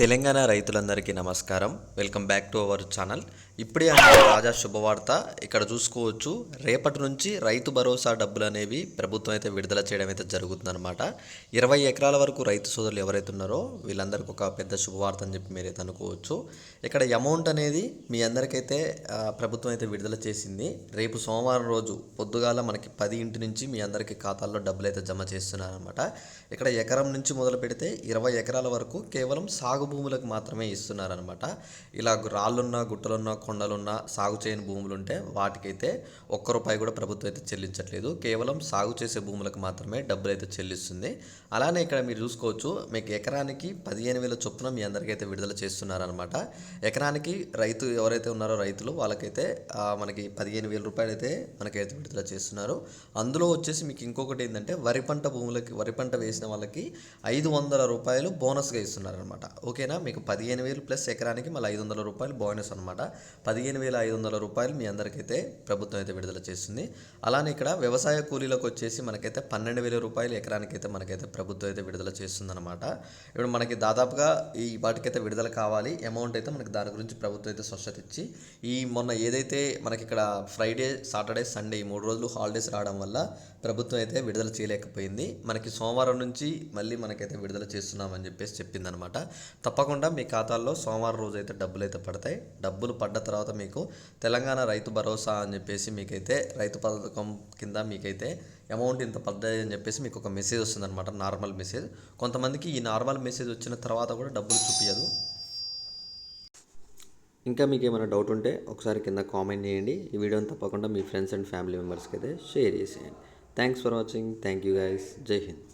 తెలంగాణ రైతులందరికీ నమస్కారం. Welcome back to our channel. ఇప్పుడే అంటే తాజా శుభవార్త ఇక్కడ చూసుకోవచ్చు. రేపటి నుంచి రైతు భరోసా డబ్బులు అనేవి ప్రభుత్వం అయితే విడుదల చేయడం అయితే జరుగుతుందన్నమాట. ఇరవై ఎకరాల వరకు రైతు సోదరులు ఎవరైతే ఉన్నారో వీళ్ళందరికీ ఒక పెద్ద శుభవార్త అని చెప్పి మీరైతే అనుకోవచ్చు. ఇక్కడ అమౌంట్ అనేది మీ అందరికైతే ప్రభుత్వం అయితే విడుదల చేసింది. రేపు సోమవారం రోజు పొద్దుగాల మనకి పది ఇంటి నుంచి మీ అందరికీ ఖాతాల్లో డబ్బులు అయితే జమ చేస్తున్నారనమాట ఇక్కడ ఎకరం నుంచి మొదలు పెడితే ఇరవై ఎకరాల వరకు కేవలం సాగు భూములకు మాత్రమే ఇస్తున్నారనమాట ఇలా రాళ్ళున్నా గుట్టలున్నా కొండలున్నా సాగు చేయని భూములు ఉంటే వాటికైతే ఒక్క రూపాయి కూడా ప్రభుత్వం అయితే చెల్లించట్లేదు. కేవలం సాగు చేసే భూములకు మాత్రమే డబ్బులు అయితే చెల్లిస్తుంది. అలానే ఇక్కడ మీరు చూసుకోవచ్చు మీకు ఎకరానికి పదిహేను వేల చొప్పున మీ అందరికైతే విడుదల చేస్తున్నారనమాట ఎకరానికి రైతు ఎవరైతే ఉన్నారో రైతులు వాళ్ళకైతే మనకి పదిహేను వేల రూపాయలు అయితే మనకైతే విడుదల చేస్తున్నారు. అందులో వచ్చేసి మీకు ఇంకొకటి ఏంటంటే వరి పంట భూములకి వరి పంట వేసిన వాళ్ళకి ఐదు వందల రూపాయలు బోనస్గా ఇస్తున్నారనమాట ఓకేనా? మీకు పదిహేను వేలు ప్లస్ ఎకరానికి మళ్ళీ ఐదు వందల రూపాయలు బోనస్ అనమాట పదిహేను వేల ఐదు వందల రూపాయలు మీ అందరికైతే ప్రభుత్వం అయితే విడుదల చేస్తుంది. అలానే ఇక్కడ వ్యవసాయ కూలీలకు వచ్చేసి మనకైతే పన్నెండు వేల రూపాయలు ఎకరానికి అయితే మనకైతే ప్రభుత్వం అయితే విడుదల చేస్తుందన్నమాట. ఇప్పుడు మనకి దాదాపుగా ఈ వాటికైతే విడుదల కావాలి. అమౌంట్ అయితే మనకి దాని గురించి ప్రభుత్వం అయితే స్వచ్ఛత ఇచ్చి ఈ మొన్న ఏదైతే మనకి ఇక్కడ ఫ్రైడే సాటర్డే సండే ఈ మూడు రోజులు హాలిడేస్ రావడం వల్ల ప్రభుత్వం అయితే విడుదల చేయలేకపోయింది. మనకి సోమవారం నుంచి మళ్ళీ మనకైతే విడుదల చేస్తున్నామని చెప్పేసి చెప్పిందనమాట తప్పకుండా మీ ఖాతాల్లో సోమవారం రోజు అయితే డబ్బులు అయితే పడతాయి. డబ్బులు పడ్డ తర్వాత మీకు తెలంగాణ రైతు భరోసా అని చెప్పేసి మీకైతే రైతు పథకం కింద మీకైతే అమౌంట్ ఇంత పడ్డాయి అని చెప్పేసి మీకు ఒక మెసేజ్ వస్తుందన్నమాట నార్మల్ మెసేజ్. కొంతమందికి ఈ నార్మల్ మెసేజ్ వచ్చిన తర్వాత కూడా డబ్బులు చూపించదు ఇంకా మీకు ఏమైనా డౌట్ ఉంటే ఒకసారి కింద కామెంట్ చేయండి. ఈ వీడియోని తప్పకుండా మీ ఫ్రెండ్స్ అండ్ ఫ్యామిలీ మెంబర్స్కి అయితే షేర్ చేసేయండి. Thanks for watching. Thank you guys జై హింద్.